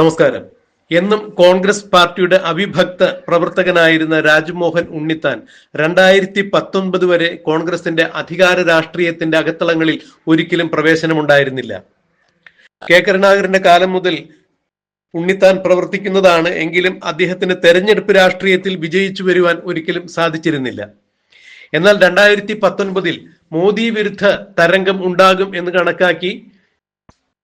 നമസ്കാരം. എന്നും കോൺഗ്രസ് പാർട്ടിയുടെ അവിഭക്ത പ്രവർത്തകനായിരുന്ന രാജ്മോഹൻ ഉണ്ണിത്താൻ രണ്ടായിരത്തി പത്തൊൻപത് വരെ കോൺഗ്രസിന്റെ അധികാര രാഷ്ട്രീയത്തിന്റെ അകത്തളങ്ങളിൽ ഒരിക്കലും പ്രവേശനമുണ്ടായിരുന്നില്ല. കെ. കരുണാകരന്റെ കാലം മുതൽ ഉണ്ണിത്താൻ പ്രവർത്തിക്കുന്നതാണ് എങ്കിലും അദ്ദേഹത്തിന് തെരഞ്ഞെടുപ്പ് രാഷ്ട്രീയത്തിൽ വിജയിച്ചു വരുവാൻ ഒരിക്കലും സാധിച്ചിരുന്നില്ല. എന്നാൽ രണ്ടായിരത്തി പത്തൊൻപതിൽ മോദി വിരുദ്ധ തരംഗം ഉണ്ടാകും എന്ന് കണക്കാക്കി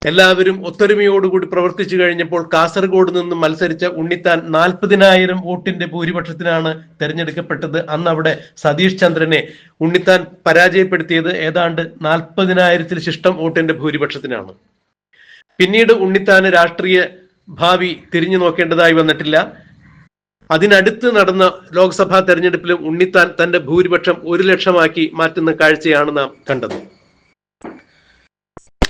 എല്ലാവരും ഒത്തൊരുമയോടുകൂടി പ്രവർത്തിച്ചു കഴിഞ്ഞപ്പോൾ കാസർഗോഡ് നിന്നും മത്സരിച്ച ഉണ്ണിത്താൻ നാൽപ്പതിനായിരം വോട്ടിന്റെ ഭൂരിപക്ഷത്തിനാണ് തെരഞ്ഞെടുക്കപ്പെട്ടത്. അന്ന് അവിടെ സതീഷ് ചന്ദ്രനെ ഉണ്ണിത്താൻ പരാജയപ്പെടുത്തിയത് ഏതാണ്ട് നാൽപ്പതിനായിരത്തിൽ ശിഷ്ടം വോട്ടിന്റെ ഭൂരിപക്ഷത്തിനാണ്. പിന്നീട് ഉണ്ണിത്താന് രാഷ്ട്രീയ ഭാവി തിരിഞ്ഞു നോക്കേണ്ടതായി വന്നിട്ടില്ല. അതിനടുത്ത് നടന്ന ലോക്സഭാ തെരഞ്ഞെടുപ്പിലും ഉണ്ണിത്താൻ തന്റെ ഭൂരിപക്ഷം ഒരു ലക്ഷമാക്കി മാറ്റുന്ന കാഴ്ചയാണ് നാം കണ്ടത്.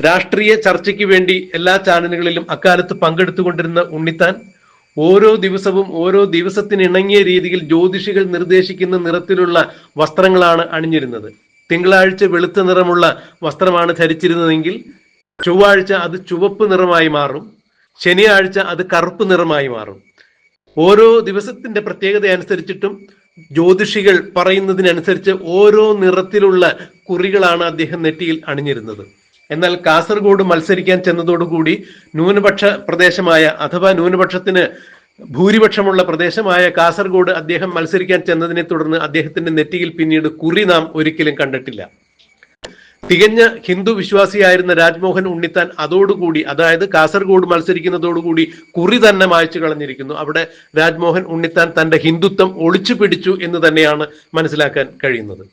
രാഷ്ട്രീയ ചർച്ചയ്ക്ക് വേണ്ടി എല്ലാ ചാനലുകളിലും അക്കാലത്ത് പങ്കെടുത്തുകൊണ്ടിരുന്ന ഉണ്ണിത്താൻ ഓരോ ദിവസവും ഓരോ ദിവസത്തിന് ഇണങ്ങിയ രീതിയിൽ ജ്യോതിഷികൾ നിർദ്ദേശിക്കുന്ന നിറത്തിലുള്ള വസ്ത്രങ്ങളാണ് അണിഞ്ഞിരുന്നത്. തിങ്കളാഴ്ച വെളുത്ത നിറമുള്ള വസ്ത്രമാണ് ധരിച്ചിരുന്നതെങ്കിൽ ചൊവ്വാഴ്ച അത് ചുവപ്പ് നിറമായി മാറും ശനിയാഴ്ച അത് കറുപ്പ് നിറമായി മാറും. ഓരോ ദിവസത്തിന്റെ പ്രത്യേകത അനുസരിച്ചിട്ടും ജ്യോതിഷികൾ പറയുന്നതിനനുസരിച്ച് ഓരോ നിറത്തിലുള്ള കുറികളാണ് അദ്ദേഹം നെറ്റിയിൽ അണിഞ്ഞിരുന്നത്. എന്നാൽ കാസർഗോഡ് മത്സരിക്കാൻ ചെന്നതോടുകൂടി ന്യൂനപക്ഷ പ്രദേശമായ അഥവാ ന്യൂനപക്ഷത്തിന് ഭൂരിപക്ഷമുള്ള പ്രദേശമായ കാസർഗോഡ് അദ്ദേഹം മത്സരിക്കാൻ ചെന്നതിനെ തുടർന്ന് അദ്ദേഹത്തിന്റെ നെറ്റിയിൽ പിന്നീട് കുറി നാം ഒരിക്കലും കണ്ടിട്ടില്ല. തികഞ്ഞ ഹിന്ദു വിശ്വാസിയായിരുന്ന രാജ്മോഹൻ ഉണ്ണിത്താൻ അതോടുകൂടി അതായത് കാസർഗോഡ് മത്സരിക്കുന്നതോടുകൂടി കുറി തന്നെ മായ്ച്ചു കളഞ്ഞിരിക്കുന്നു. അവിടെ രാജ്മോഹൻ ഉണ്ണിത്താൻ തന്റെ ഹിന്ദുത്വം ഒളിച്ചു പിടിച്ചു എന്ന് തന്നെയാണ് മനസ്സിലാക്കാൻ കഴിയുന്നത്.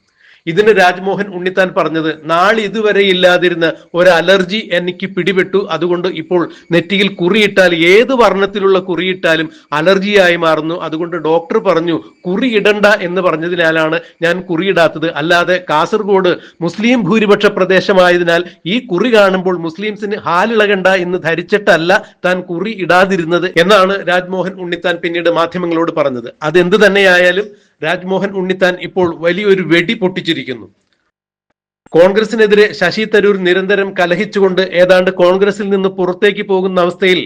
ഇതിന് രാജ്മോഹൻ ഉണ്ണിത്താൻ പറഞ്ഞത് നാളെ ഇതുവരെ ഇല്ലാതിരുന്ന ഒരു അലർജി എനിക്ക് പിടിപെട്ടു. അതുകൊണ്ട് ഇപ്പോൾ നെറ്റിയിൽ കുറിയിട്ടാൽ ഏത് വർണത്തിലുള്ള കുറിയിട്ടാലും അലർജിയായി മാറുന്നു. അതുകൊണ്ട് ഡോക്ടർ പറഞ്ഞു കുറിയിടണ്ട എന്ന് പറഞ്ഞതിനാലാണ് ഞാൻ കുറിയിടാത്തത്. അല്ലാതെ കാസർഗോഡ് മുസ്ലിം ഭൂരിപക്ഷ പ്രദേശമായതിനാൽ ഈ കുറി കാണുമ്പോൾ മുസ്ലിംസിന് ഹാലിളകണ്ട എന്ന് ധരിച്ചിട്ടല്ല താൻ കുറി ഇടാതിരുന്നത് എന്നാണ് രാജ്മോഹൻ ഉണ്ണിത്താൻ പിന്നീട് മാധ്യമങ്ങളോട് പറഞ്ഞത്. അതെന്ത് തന്നെയായാലും രാജ്മോഹൻ ഉണ്ണിത്താൻ ഇപ്പോൾ വലിയൊരു വെടി പൊട്ടിച്ചിരിക്കുന്നു. കോൺഗ്രസിനെതിരെ ശശി തരൂർ നിരന്തരം കലഹിച്ചുകൊണ്ട് ഏതാണ്ട് കോൺഗ്രസിൽ നിന്ന് പുറത്തേക്ക് പോകുന്ന അവസ്ഥയിൽ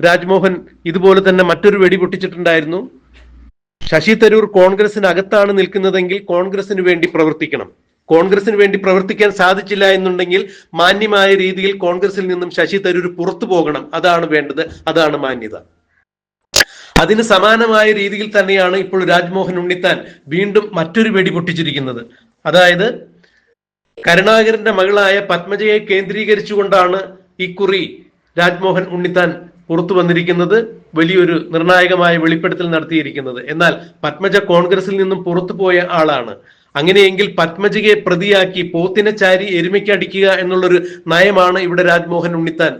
രാജ്മോഹൻ ഇതുപോലെ തന്നെ മറ്റൊരു വെടി പൊട്ടിച്ചിട്ടുണ്ടായിരുന്നു. ശശി തരൂർ കോൺഗ്രസിനകത്താണ് നിൽക്കുന്നതെങ്കിൽ കോൺഗ്രസിന് വേണ്ടി പ്രവർത്തിക്കണം. കോൺഗ്രസിന് വേണ്ടി പ്രവർത്തിക്കാൻ സാധിച്ചില്ല എന്നുണ്ടെങ്കിൽ മാന്യമായ രീതിയിൽ കോൺഗ്രസിൽ നിന്നും ശശി തരൂർ പുറത്തു പോകണം. അതാണ് വേണ്ടത്. അതാണ് മാന്യത. അതിന് സമാനമായ രീതിയിൽ തന്നെയാണ് ഇപ്പോൾ രാജ്മോഹൻ ഉണ്ണിത്താൻ വീണ്ടും മറ്റൊരു വെടി പൊട്ടിച്ചിരിക്കുന്നത്. അതായത് കരുണാകരന്റെ മകളായ പത്മജയെ കേന്ദ്രീകരിച്ചുകൊണ്ടാണ് ഇക്കുറി രാജ്മോഹൻ ഉണ്ണിത്താൻ പുറത്തു വന്നിരിക്കുന്നത് വലിയൊരു നിർണായകമായ വെളിപ്പെടുത്തൽ നടത്തിയിരിക്കുന്നത്. എന്നാൽ പത്മജ കോൺഗ്രസിൽ നിന്നും പുറത്തു പോയ ആളാണ്. അങ്ങനെയെങ്കിൽ പത്മജയെ പ്രതിയാക്കി പോത്തിനെ ചാരി എരുമയ്ക്കടിക്കുക എന്നുള്ളൊരു നയമാണ് ഇവിടെ രാജ്മോഹൻ ഉണ്ണിത്താൻ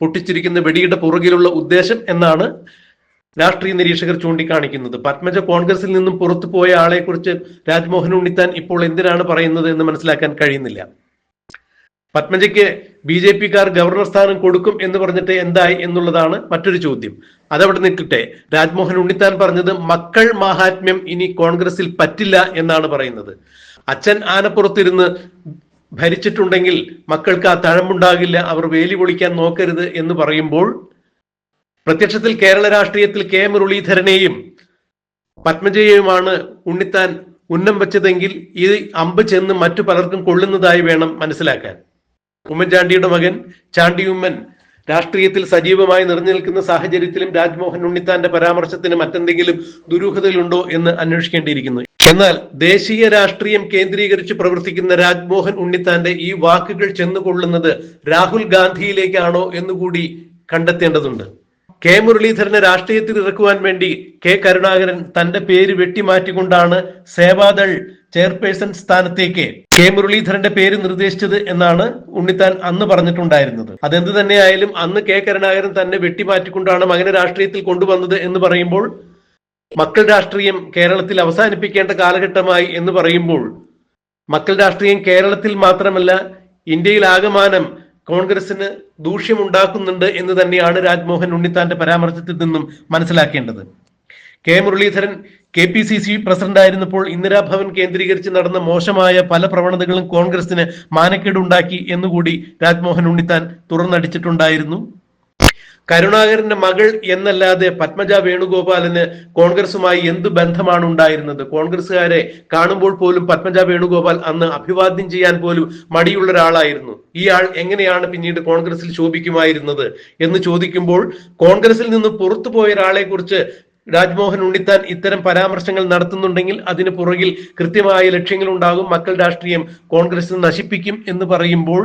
പൊട്ടിച്ചിരിക്കുന്ന വെടിയുടെ പുറകിലുള്ള ഉദ്ദേശം എന്നാണ് രാഷ്ട്രീയ നിരീക്ഷകർ ചൂണ്ടിക്കാണിക്കുന്നത്. പത്മജ കോൺഗ്രസിൽ നിന്നും പുറത്തു പോയ ആളെ കുറിച്ച് രാജ്മോഹൻ ഉണ്ണിത്താൻ ഇപ്പോൾ എന്തിനാണ് പറയുന്നത് എന്ന് മനസ്സിലാക്കാൻ കഴിയുന്നില്ല. പത്മജയ്ക്ക് ബി ജെ പിക്കാർ ഗവർണർ സ്ഥാനം കൊടുക്കും എന്ന് പറഞ്ഞിട്ട് എന്തായി എന്നുള്ളതാണ് മറ്റൊരു ചോദ്യം. അതവിടെ നിൽക്കട്ടെ. രാജ്മോഹൻ ഉണ്ണിത്താൻ പറഞ്ഞത് മക്കൾ മഹാത്മ്യം ഇനി കോൺഗ്രസിൽ പറ്റില്ല എന്നാണ് പറയുന്നത്. അച്ഛൻ ആനപ്പുറത്തിരുന്ന് ഭരിച്ചിട്ടുണ്ടെങ്കിൽ മക്കൾക്ക് ആ തഴമ്പുണ്ടാകില്ല അവർ വേലി പൊളിക്കാൻ നോക്കരുത് എന്ന് പറയുമ്പോൾ പ്രത്യക്ഷത്തിൽ കേരള രാഷ്ട്രീയത്തിൽ കെ മുരളീധരനെയും പത്മജയെയുമാണ് ഉണ്ണിത്താൻ ഉന്നം വെച്ചതെങ്കിൽ ഈ അമ്പ് ചെന്ന് മറ്റു പലർക്കും കൊള്ളുന്നതായി വേണം മനസ്സിലാക്കാൻ. ഉമ്മൻചാണ്ടിയുടെ മകൻ ചാണ്ടിയുമ്മൻ രാഷ്ട്രീയത്തിൽ സജീവമായി നിറഞ്ഞു നിൽക്കുന്ന സാഹചര്യത്തിലും രാജ്മോഹൻ ഉണ്ണിത്താന്റെ പരാമർശത്തിന് മറ്റെന്തെങ്കിലും ദുരൂഹതകളുണ്ടോ എന്ന് അന്വേഷിക്കേണ്ടിയിരിക്കുന്നു. എന്നാൽ ദേശീയ രാഷ്ട്രീയം കേന്ദ്രീകരിച്ച് പ്രവർത്തിക്കുന്ന രാജ്മോഹൻ ഉണ്ണിത്താന്റെ ഈ വാക്കുകൾ ചെന്നുകൊള്ളുന്നത് രാഹുൽ ഗാന്ധിയിലേക്കാണോ എന്നുകൂടി കണ്ടെത്തേണ്ടതുണ്ട്. കെ മുരളീധരനെ രാഷ്ട്രീയത്തിൽ ഇറക്കുവാൻ വേണ്ടി കെ കരുണാകരൻ തന്റെ പേര് വെട്ടിമാറ്റിക്കൊണ്ടാണ് സേവാദൾ ചെയർപേഴ്സൺ സ്ഥാനത്തേക്ക് കെ മുരളീധരന്റെ പേര് നിർദ്ദേശിച്ചത് എന്നാണ് ഉണ്ണിത്താൻ അന്ന് പറഞ്ഞിട്ടുണ്ടായിരുന്നത്. അതെന്ത് തന്നെയായാലും അന്ന് കെ കരുണാകരൻ തന്നെ വെട്ടിമാറ്റിക്കൊണ്ടാണ് മകനെ രാഷ്ട്രീയത്തിൽ കൊണ്ടുവന്നത് എന്ന് പറയുമ്പോൾ മക്കൾ രാഷ്ട്രീയം കേരളത്തിൽ അവസാനിപ്പിക്കേണ്ട കാലഘട്ടമായി എന്ന് പറയുമ്പോൾ മക്കൾ രാഷ്ട്രീയം കേരളത്തിൽ മാത്രമല്ല ഇന്ത്യയിൽ ആകമാനം കോൺഗ്രസിന് ദൂഷ്യമുണ്ടാക്കുന്നുണ്ട് എന്ന് തന്നെയാണ് രാജ്മോഹൻ ഉണ്ണിത്താന്റെ പരാമർശത്തിൽ നിന്നും മനസ്സിലാക്കേണ്ടത്. K Muraleedharan K P C C പ്രസിഡന്റായിരുന്നപ്പോൾ Indira Bhavan കേന്ദ്രീകരിച്ച് നടന്ന മോശമായ പല പ്രവണതകളും കോൺഗ്രസിന് മാനക്കേടുണ്ടാക്കി എന്നുകൂടി രാജ്മോഹൻ ഉണ്ണിത്താൻ തുറന്നടിച്ചിട്ടുണ്ടായിരുന്നു. കരുണാകരന്റെ മകൾ എന്നല്ലാതെ പത്മജ വേണുഗോപാലിന് കോൺഗ്രസുമായി എന്ത് ബന്ധമാണ് ഉണ്ടായിരുന്നത് കോൺഗ്രസുകാരെ കാണുമ്പോൾ പോലും പത്മജ വേണുഗോപാൽ അന്ന് അഭിവാദ്യം ചെയ്യാൻ പോലും മടിയുള്ള ഒരാളായിരുന്നു. ഈ ആൾ എങ്ങനെയാണ് പിന്നീട് കോൺഗ്രസിൽ ശോഭിക്കുമായിരുന്നത് എന്ന് ചോദിക്കുമ്പോൾ കോൺഗ്രസിൽ നിന്ന് പുറത്തു പോയ ഒരാളെ കുറിച്ച് രാജ്മോഹൻ ഉണ്ണിത്താൻ ഇത്തരം പരാമർശങ്ങൾ നടത്തുന്നുണ്ടെങ്കിൽ അതിന് പുറകിൽ കൃത്യമായ ലക്ഷ്യങ്ങൾ ഉണ്ടാകും മക്കൾ രാഷ്ട്രീയം കോൺഗ്രസ് നശിപ്പിക്കും എന്ന് പറയുമ്പോൾ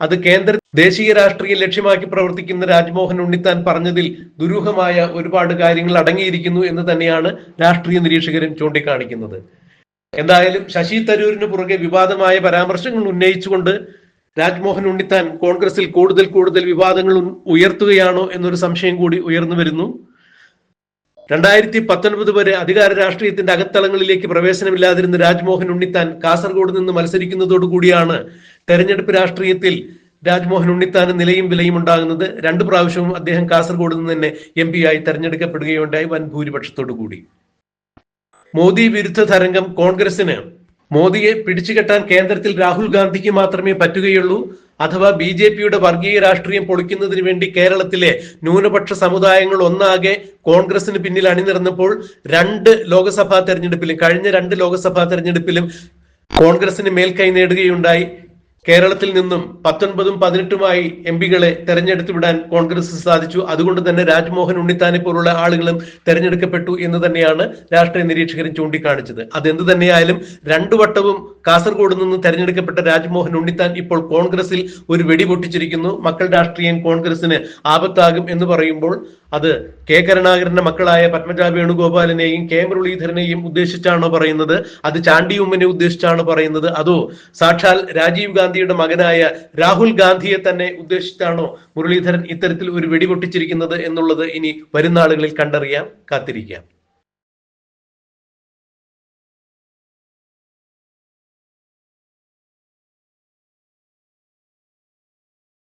അത് കേന്ദ്ര ദേശീയ രാഷ്ട്രീയ ലക്ഷ്യമാക്കി പ്രവർത്തിക്കുന്ന രാജ്മോഹൻ ഉണ്ണിത്താൻ പറഞ്ഞതിൽ ദുരൂഹമായ ഒരുപാട് കാര്യങ്ങൾ അടങ്ങിയിരിക്കുന്നു എന്ന് തന്നെയാണ് രാഷ്ട്രീയ നിരീക്ഷകരും ചൂണ്ടിക്കാണിക്കുന്നത്. എന്തായാലും ശശി തരൂരിന് പുറകെ വിവാദമായ പരാമർശങ്ങൾ ഉന്നയിച്ചുകൊണ്ട് രാജ്മോഹൻ ഉണ്ണിത്താൻ കോൺഗ്രസിൽ കൂടുതൽ കൂടുതൽ വിവാദങ്ങൾ ഉയർത്തുകയാണോ എന്നൊരു സംശയം കൂടി ഉയർന്നു വരുന്നു. രണ്ടായിരത്തി പത്തൊൻപത് വരെ അധികാര രാഷ്ട്രീയത്തിന്റെ അകത്തളങ്ങളിലേക്ക് പ്രവേശനമില്ലാതിരുന്ന രാജ്മോഹൻ ഉണ്ണിത്താൻ കാസർഗോഡ് നിന്ന് മത്സരിക്കുന്നതോടുകൂടിയാണ് തെരഞ്ഞെടുപ്പ് രാഷ്ട്രീയത്തിൽ രാജ്മോഹൻ ഉണ്ണിത്താന് നിലയും വിലയും ഉണ്ടാകുന്നത്. രണ്ടു പ്രാവശ്യവും അദ്ദേഹം കാസർഗോഡ് നിന്ന് തന്നെ എം പി ആയി തെരഞ്ഞെടുക്കപ്പെടുകയുണ്ടായി വൻ ഭൂരിപക്ഷത്തോടു കൂടി. മോദി വിരുദ്ധ തരംഗം കോൺഗ്രസിന് മോദിയെ പിടിച്ചുകെട്ടാൻ കേന്ദ്രത്തിൽ രാഹുൽ ഗാന്ധിക്ക് മാത്രമേ പറ്റുകയുള്ളൂ. അഥവാ ബി ജെ പിയുടെ വർഗീയ രാഷ്ട്രീയം പൊളിക്കുന്നതിന് വേണ്ടി കേരളത്തിലെ ന്യൂനപക്ഷ സമുദായങ്ങൾ ഒന്നാകെ കോൺഗ്രസിന് പിന്നിൽ അണിനിരന്നപ്പോൾ രണ്ട് ലോക്സഭാ തെരഞ്ഞെടുപ്പിലും കഴിഞ്ഞ രണ്ട് ലോക്സഭാ തെരഞ്ഞെടുപ്പിലും കോൺഗ്രസിന് മേൽക്കൈ നേടുകയുണ്ടായി. കേരളത്തിൽ നിന്നും പത്തൊൻപതും പതിനെട്ടുമായി എം പികളെ തെരഞ്ഞെടുത്തു വിടാൻ കോൺഗ്രസ് സാധിച്ചു. അതുകൊണ്ട് തന്നെ രാജ്മോഹൻ ഉണ്ണിത്താനെ പോലുള്ള ആളുകളും തെരഞ്ഞെടുക്കപ്പെട്ടു എന്ന് തന്നെയാണ് രാഷ്ട്രീയ നിരീക്ഷകരും ചൂണ്ടിക്കാണിച്ചത്. അതെന്ത് തന്നെയായാലും രണ്ടു വട്ടവും കാസർഗോഡ് നിന്ന് തെരഞ്ഞെടുക്കപ്പെട്ട രാജ്മോഹൻ ഉണ്ണിത്താൻ ഇപ്പോൾ കോൺഗ്രസിൽ ഒരു വെടി പൊട്ടിച്ചിരിക്കുന്നു. മക്കൾ രാഷ്ട്രീയം കോൺഗ്രസിന് ആപത്താകും എന്ന് പറയുമ്പോൾ അത് കെ കരുണാകരന്റെ മക്കളായ പത്മജ വേണുഗോപാലിനെയും കെ മുരളീധരനെയും ഉദ്ദേശിച്ചാണോ പറയുന്നത്? അത് ചാണ്ടി ഉമ്മനെ ഉദ്ദേശിച്ചാണോ പറയുന്നത്? അതോ സാക്ഷാൽ രാജീവ് ഗാന്ധിയുടെ മകനായ രാഹുൽ ഗാന്ധിയെ തന്നെ ഉദ്ദേശിച്ചാണോ മുരളീധരൻ ഇത്തരത്തിൽ ഒരു വെടിപൊട്ടിച്ചിരിക്കുന്നത് എന്നുള്ളത് ഇനി വരുന്ന ആളുകളിൽ കണ്ടറിയാം കാത്തിരിക്കാം.